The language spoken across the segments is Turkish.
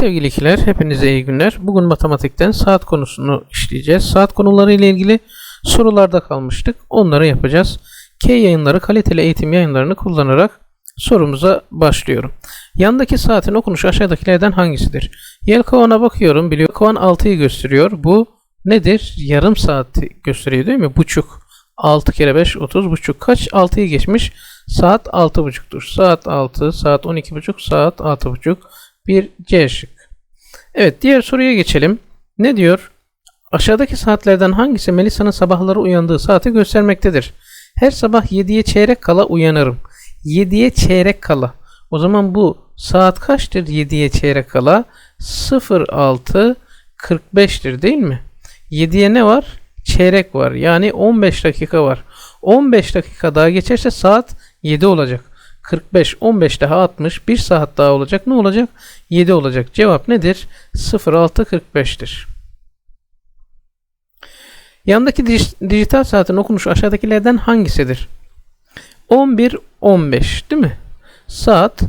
Sevgili ikiler, hepinize iyi günler. Bugün matematikten saat konusunu işleyeceğiz. Saat konuları ile ilgili sorularda kalmıştık. Onları yapacağız. K yayınları kaliteli eğitim yayınlarını kullanarak sorumuza başlıyorum. Yandaki saatin okunuşu aşağıdakilerden hangisidir? Yelkovan'a bakıyorum. Biliyor. Yelkovan 6'yı gösteriyor. Bu nedir? Yarım saati gösteriyor değil mi? Buçuk. 6 kere 5 30 buçuk. Kaç? 6'yı geçmiş. Saat 6 buçuktur. Saat 6, saat 12 buçuk, saat 6 buçuk. Bir C şık. Evet diğer soruya geçelim. Ne diyor? Aşağıdaki saatlerden hangisi Melisa'nın sabahları uyandığı saati göstermektedir? Her sabah 7'ye çeyrek kala uyanırım. 7'ye çeyrek kala. O zaman bu saat kaçtır 7'ye çeyrek kala? 06.45'tir değil mi? 7'ye ne var? Çeyrek var. Yani 15 dakika var. 15 dakika daha geçerse saat 7 olacak. 45, 15 daha 60, 1 saat daha olacak. Ne olacak? 7 olacak. Cevap nedir? 06.45'tir. Yandaki dij- dijital saatin okunuşu aşağıdakilerden hangisidir? 11, 15 değil mi? Saat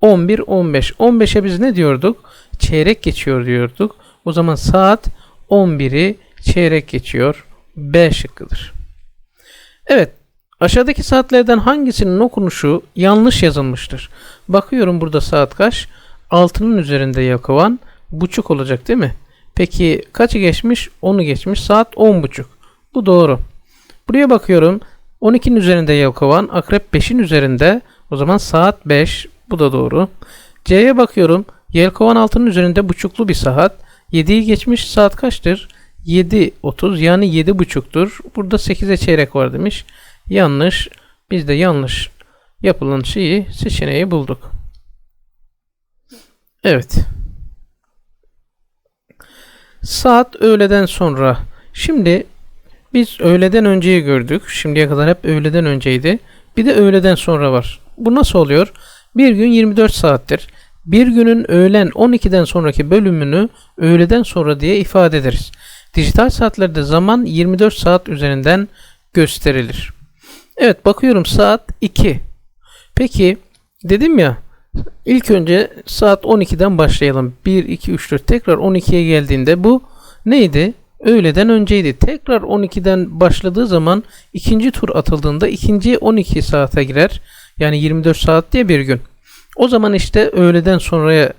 11, 15. 15'e biz ne diyorduk? Çeyrek geçiyor diyorduk. O zaman saat 11'i çeyrek geçiyor. B şıkkıdır. Evet. Aşağıdaki saatlerden hangisinin okunuşu yanlış yazılmıştır? Bakıyorum burada saat kaç? 6'nın üzerinde yakovan buçuk olacak değil mi? Peki kaçı geçmiş? 10'u geçmiş. Saat 10 buçuk. Bu doğru. Buraya bakıyorum. 12'nin üzerinde yelkovan. Akrep 5'in üzerinde. O zaman saat 5. Bu da doğru. C'ye bakıyorum. Yelkovan 6'nın üzerinde buçuklu bir saat. 7'yi geçmiş. Saat kaçtır? 7.30 yani 7.5'tur. Burada 8'e çeyrek var demiş. Yanlış. Biz de yanlış yapılan şeyi seçeneği bulduk. Evet. Saat öğleden sonra. Şimdi biz öğleden önceyi gördük. Şimdiye kadar hep öğleden önceydi. Bir de öğleden sonra var. Bu nasıl oluyor? Bir gün 24 saattir. Bir günün öğlen 12'den sonraki bölümünü öğleden sonra diye ifade ederiz. Dijital saatlerde zaman 24 saat üzerinden gösterilir. Evet bakıyorum saat 2. Peki dedim ya ilk önce saat 12'den başlayalım. 1, 2, 3, 4 tekrar 12'ye geldiğinde bu neydi? Öğleden önceydi. Tekrar 12'den başladığı zaman ikinci tur atıldığında ikinci 12 saate girer. Yani 24 saat diye bir gün. O zaman işte öğleden sonraya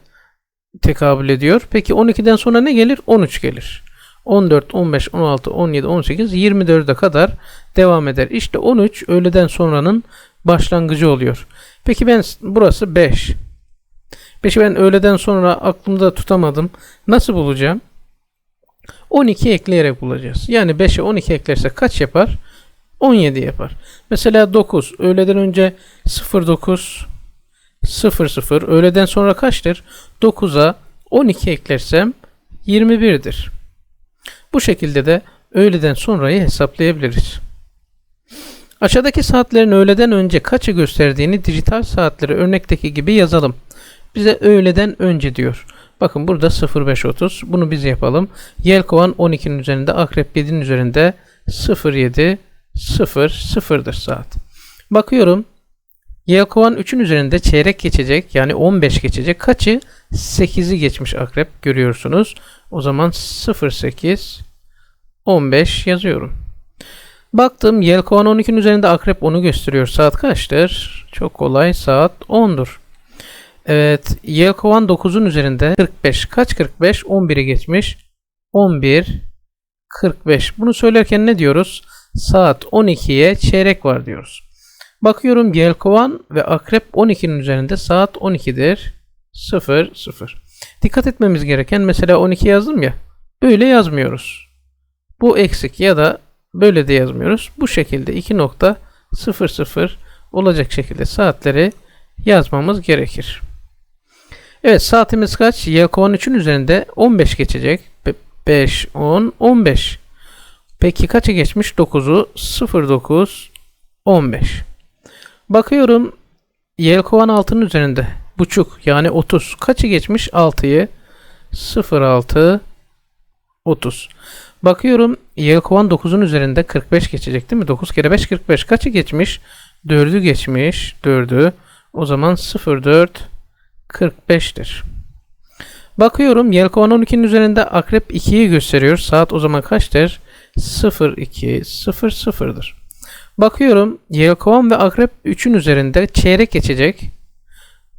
tekabül ediyor. Peki 12'den sonra ne gelir? 13 gelir. 14, 15, 16, 17, 18, 24'e kadar devam eder. İşte 13 öğleden sonranın başlangıcı oluyor. Peki ben burası 5. 5'i ben öğleden sonra aklımda tutamadım. Nasıl bulacağım? 12 ekleyerek bulacağız. Yani 5'e 12 eklersek kaç yapar? 17 yapar. Mesela 9. Öğleden önce 09 00. Öğleden sonra kaçtır? 9'a 12 eklersem 21'dir. Bu şekilde de öğleden sonrayı hesaplayabiliriz. Aşağıdaki saatlerin öğleden önce kaçı gösterdiğini dijital saatleri örnekteki gibi yazalım. Bize öğleden önce diyor. Bakın burada 05.30. Bunu biz yapalım. Yelkovan 12'nin üzerinde, Akrep 7'nin üzerinde 07 0 0'dır saat. Bakıyorum. Yelkovan 3'ün üzerinde çeyrek geçecek. Yani 15 geçecek. Kaçı? 8'i geçmiş Akrep görüyorsunuz. O zaman 08 15 yazıyorum. Baktım Yelkovan 12'nin üzerinde Akrep 10'u gösteriyor. Saat kaçtır? Çok kolay. Saat 10'dur. Evet. Yelkovan 9'un üzerinde 45. Kaç 45? 11'i geçmiş. 11 45. Bunu söylerken ne diyoruz? Saat 12'ye çeyrek var diyoruz. Bakıyorum Yelkovan ve Akrep 12'nin üzerinde saat 12'dir. 0 0. Dikkat etmemiz gereken mesela 12 yazdım ya. Böyle yazmıyoruz. Bu eksik ya da böyle de yazmıyoruz. Bu şekilde 2.00 olacak şekilde saatleri yazmamız gerekir. Evet saatimiz kaç? Yelkovan 3'ün üzerinde 15 geçecek. 5, 10, 15. Peki kaça geçmiş? 9'u 09, 15. Bakıyorum Yelkovan 6'nın üzerinde. Buçuk yani 30. Kaçı geçmiş? 6'yı 06, 30. Bakıyorum Yelkovan 9'un üzerinde 45 geçecek değil mi? 9 kere 5 45. Kaçı geçmiş? 4'ü geçmiş. 4'ü. O zaman 04 45'tir. Bakıyorum Yelkovan 12'nin üzerinde Akrep 2'yi gösteriyor. Saat o zaman kaçtır? 02.00'dır. Bakıyorum Yelkovan ve Akrep 3'ün üzerinde çeyrek geçecek.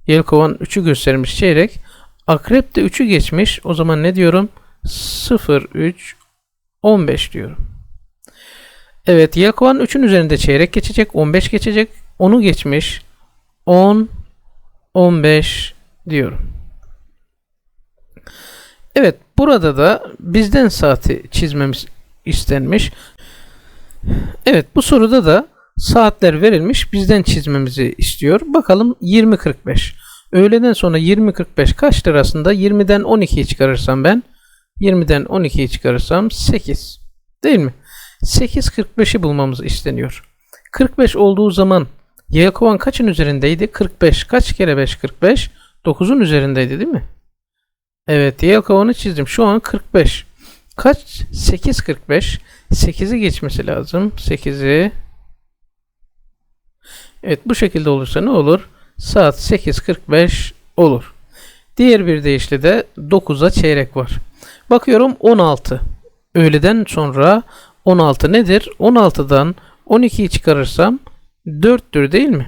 Yelkovan 3'ü göstermiş çeyrek. Akrep de 3'ü geçmiş. O zaman ne diyorum? 03 15 diyorum. Evet Yelkovan 3'ün üzerinde çeyrek geçecek. 15 geçecek. Onu geçmiş. 10 15 diyorum. Evet burada da bizden saati çizmemiz istenmiş. Evet bu soruda da saatler verilmiş bizden çizmemizi istiyor. Bakalım 20.45. Öğleden sonra 20.45 kaçtır aslında? 20'den 12'yi çıkarırsam ben 20'den 12'yi çıkarırsam 8. Değil mi? 8.45'i bulmamız isteniyor. 45 olduğu zaman Yelkovan kaçın üzerindeydi? 45. Kaç kere 5 45? 9'un üzerindeydi değil mi? Evet Yelkovan'ı çizdim. Şu an 45. Kaç? 8.45. 8'i geçmesi lazım. 8'i Evet bu şekilde olursa ne olur? Saat 8.45 olur. Diğer bir deyişle de 9'a çeyrek var. Bakıyorum 16. Öğleden sonra 16 nedir? 16'dan 12'yi çıkarırsam 4'tür değil mi?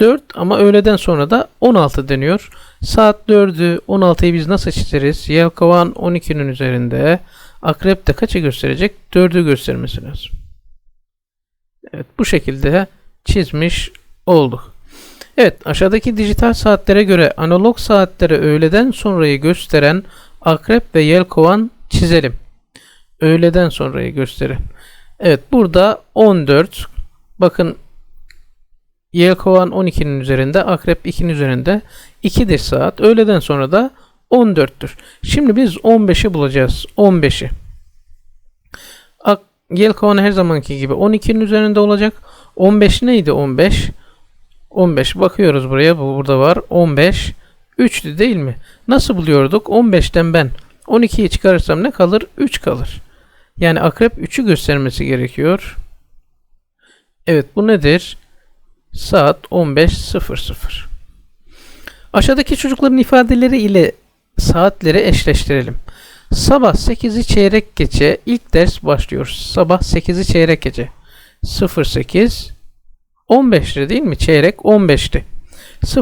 4 ama öğleden sonra da 16 deniyor. Saat 4'ü 16'yı biz nasıl çizeriz? Yelkovan 12'nin üzerinde. Akrep de kaçı gösterecek? 4'ü göstermesi lazım. Evet bu şekilde çizmiş olduk. Evet aşağıdaki dijital saatlere göre analog saatlere öğleden sonrayı gösteren akrep ve yelkovan çizelim. Öğleden sonrayı gösterin. Evet burada 14 bakın Yelkovan 12'nin üzerinde, Akrep 2'nin üzerinde 2'dir saat. Öğleden sonra da 14'tür. Şimdi biz 15'i bulacağız. 15'i. Yelkovan her zamanki gibi 12'nin üzerinde olacak. 15 neydi 15? 15 bakıyoruz buraya. Bu burada var. 15 3'tü değil mi? Nasıl buluyorduk? 15'ten ben 12'yi çıkarırsam ne kalır? 3 kalır. Yani akrep 3'ü göstermesi gerekiyor. Evet bu nedir? Saat 15.00. Aşağıdaki çocukların ifadeleri ile saatleri eşleştirelim. Sabah 8'i çeyrek geçe ilk ders başlıyor. Sabah 8'i çeyrek geçe. 08 15'ti değil mi? Çeyrek 15'ti.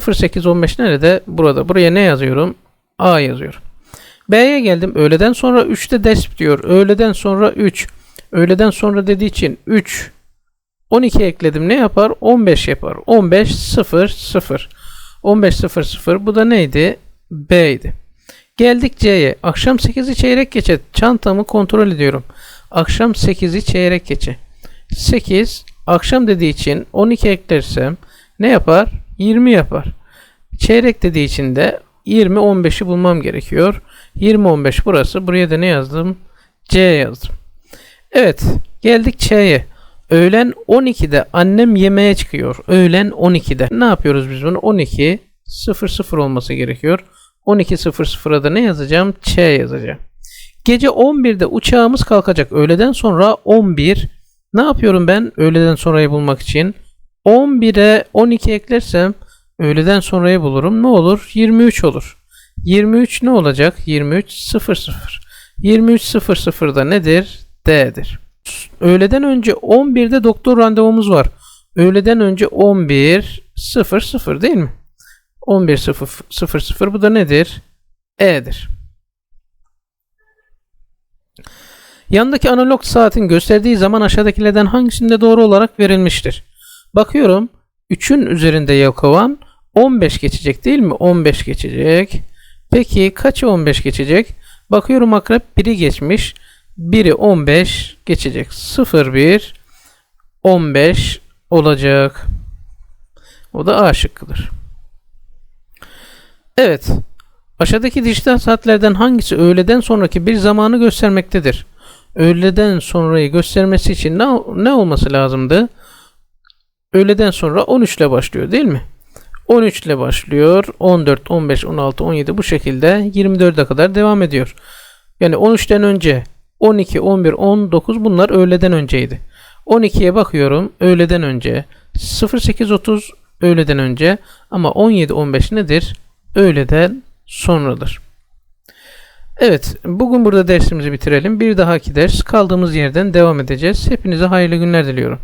08 15 nerede? Burada. Buraya ne yazıyorum? A yazıyorum. B'ye geldim. Öğleden sonra 3'te ders bitiyor. Öğleden sonra 3. Öğleden sonra dediği için 3 12 ekledim ne yapar? 15 yapar. 15 0 0. 15 0 0. Bu da neydi? B'ydi. Geldik C'ye. Akşam 8'i çeyrek geçe. Çantamı kontrol ediyorum. Akşam 8'i çeyrek geçe. 8 akşam dediği için 12 eklersem ne yapar? 20 yapar. Çeyrek dediği için de 20 15'i bulmam gerekiyor. 20 15 burası. Buraya da ne yazdım? C yazdım. Evet, geldik Ç'ye. Öğlen 12'de annem yemeğe çıkıyor. Öğlen 12'de. Ne yapıyoruz biz bunu? 12 00 olması gerekiyor. 12.00'a da ne yazacağım? Ç yazacağım. Gece 11'de uçağımız kalkacak. Öğleden sonra 11. Ne yapıyorum ben öğleden sonrayı bulmak için? 11'e 12 eklersem öğleden sonrayı bulurum. Ne olur? 23 olur. 23 ne olacak? 23 00. 23 00'da nedir? D'dir. Öğleden önce 11'de doktor randevumuz var. Öğleden önce 11.00 değil mi? 11.00 bu da nedir? E'dir. Yandaki analog saatin gösterdiği zaman aşağıdakilerden hangisinde doğru olarak verilmiştir? Bakıyorum 3'ün üzerinde Yakovan 15 geçecek değil mi? 15 geçecek. Peki kaçı 15 geçecek? Bakıyorum akrep 1'i geçmiş. Biri 15 geçecek. 0 1 15 olacak. O da A şıkkıdır. Evet. Aşağıdaki dijital saatlerden hangisi öğleden sonraki bir zamanı göstermektedir? Öğleden sonrayı göstermesi için ne, ne olması lazımdı? Öğleden sonra 13 ile başlıyor değil mi? 13 ile başlıyor. 14, 15, 16, 17 bu şekilde 24'e kadar devam ediyor. Yani 13'ten önce 12, 11, 19 bunlar öğleden önceydi. 12'ye bakıyorum öğleden önce. 08.30 öğleden önce ama 17, 15 nedir? Öğleden sonradır. Evet, bugün burada dersimizi bitirelim. Bir dahaki ders kaldığımız yerden devam edeceğiz. Hepinize hayırlı günler diliyorum.